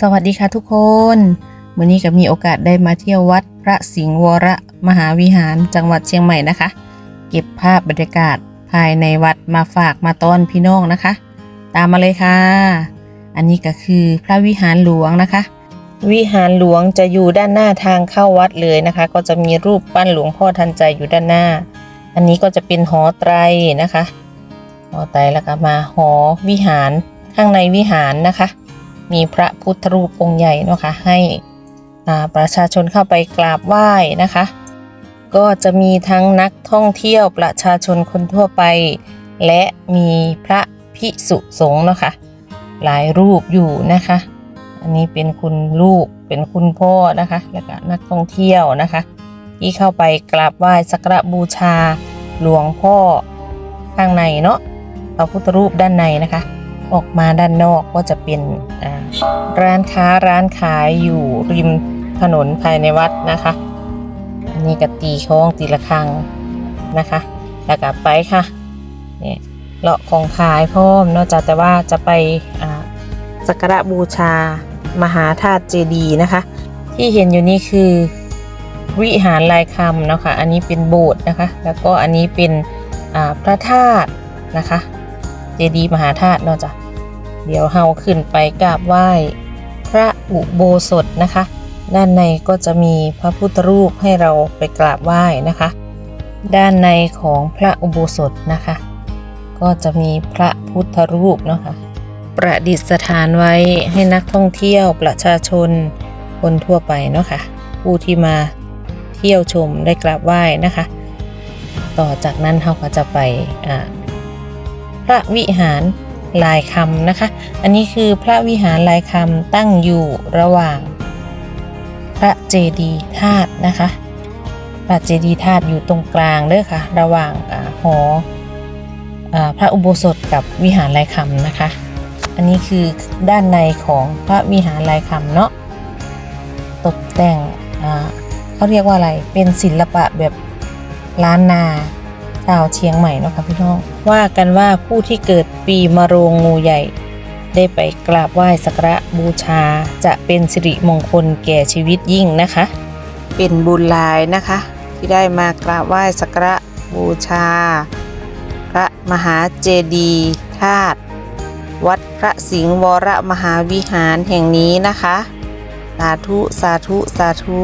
สวัสดีค่ะทุกคนวันนี้ก็มีโอกาสได้มาเที่ยววัดพระสิงห์วรมหาวิหารจังหวัดเชียงใหม่นะคะ เก็บภาพบรรยากาศภายในวัดมาฝากมาต้อนพี่น้องนะคะ ตามมาเลยค่ะ อันนี้ก็คือพระวิหารหลวงนะคะ วิหารหลวงจะอยู่ด้านหน้าทางเข้าวัดเลยนะคะ ก็จะมีรูปปั้นหลวงพ่อทันใจอยู่ด้านหน้า อันนี้ก็จะเป็นหอไตรนะคะหอไตรแล้วก็มาหอวิหารข้างในวิหารนะคะ มีพระพุทธรูปองค์ใหญ่นะคะให้ประชาชนเข้าไปกราบไหว้นะคะ ก็จะมีทั้งนักท่องเที่ยวประชาชนคนทั่วไป และมีพระภิกษุสงฆ์นะคะ หลายรูปอยู่นะคะ อันนี้เป็นคุณลูกเป็นคุณพ่อนะคะ แล้วก็นักท่องเที่ยวนะคะ ที่เข้าไปกราบไหว้สักการบูชาหลวงพ่อข้างในเนาะพระพุทธรูปด้านในนะคะ ออกมาด้านนอกก็จะเป็นร้านค้าร้านขายอยู่ริมถนนภายในวัดนะคะนนี้ก็ตีโค้งตีละครังนะคะ แล้วก็ไปค่ะเนี่ยเลาะของขายพร้อมนอกจากแต่ว่าจะไปสักการะบูชามหาธาตุเจดีย์นะคะ ที่เห็นอยู่นี่คือวิหารลายคำนะคะ อันนี้เป็นโบสถ์นะคะ แล้วก็อันนี้เป็นพระธาตุนะคะ เจดีย์มหาธาตุเนาะจ้ะ เดี๋ยวเฮาขึ้นไปกราบไหว้ พระอุโบสถนะคะ ด้านในก็จะมีพระพุทธรูปให้เราไปกราบไหว้นะคะ ด้านในของพระอุโบสถนะคะ ก็จะมีพระพุทธรูปเนาะค่ะประดิษฐานไว้ให้นักท่องเที่ยวประชาชนคนทั่วไปเนาะค่ะ ผู้ที่มาเที่ยวชมได้กราบไหว้นะคะ ต่อจากนั้นเราก็จะไปพระวิหาร ลายคำนะคะ อันนี้คือพระวิหารลายคำตั้งอยู่ระหว่าง พระเจดีย์ธาตุนะคะ พระเจดีย์ธาตุอยู่ตรงกลางเด้อค่ะ ระหว่างอหออพระอุโบสถกับวิหารลายคำนะคะ อันนี้คือด้านในของพระวิหารลายคำเนาะ ตกแต่งเขาเรียกว่าอะไร เป็นศิลปะแบบล้านนาชาวเชียงใหม่เนาะค่ะพี่น้อง ว่ากันว่าผู้ที่เกิดปีมะโรงงูใหญ่ ได้ไปกราบไหว้สักระบูชาจะเป็นสิริมงคลแก่ชีวิตยิ่งนะคะ เป็นบุญหลายนะคะ ที่ได้มากราบไหว้สักระบูชา พระมหาเจดีย์ธาตุวัดพระสิงห์วรมหาวิหารแห่งนี้นะคะ สาธุ สาธุ สาธุ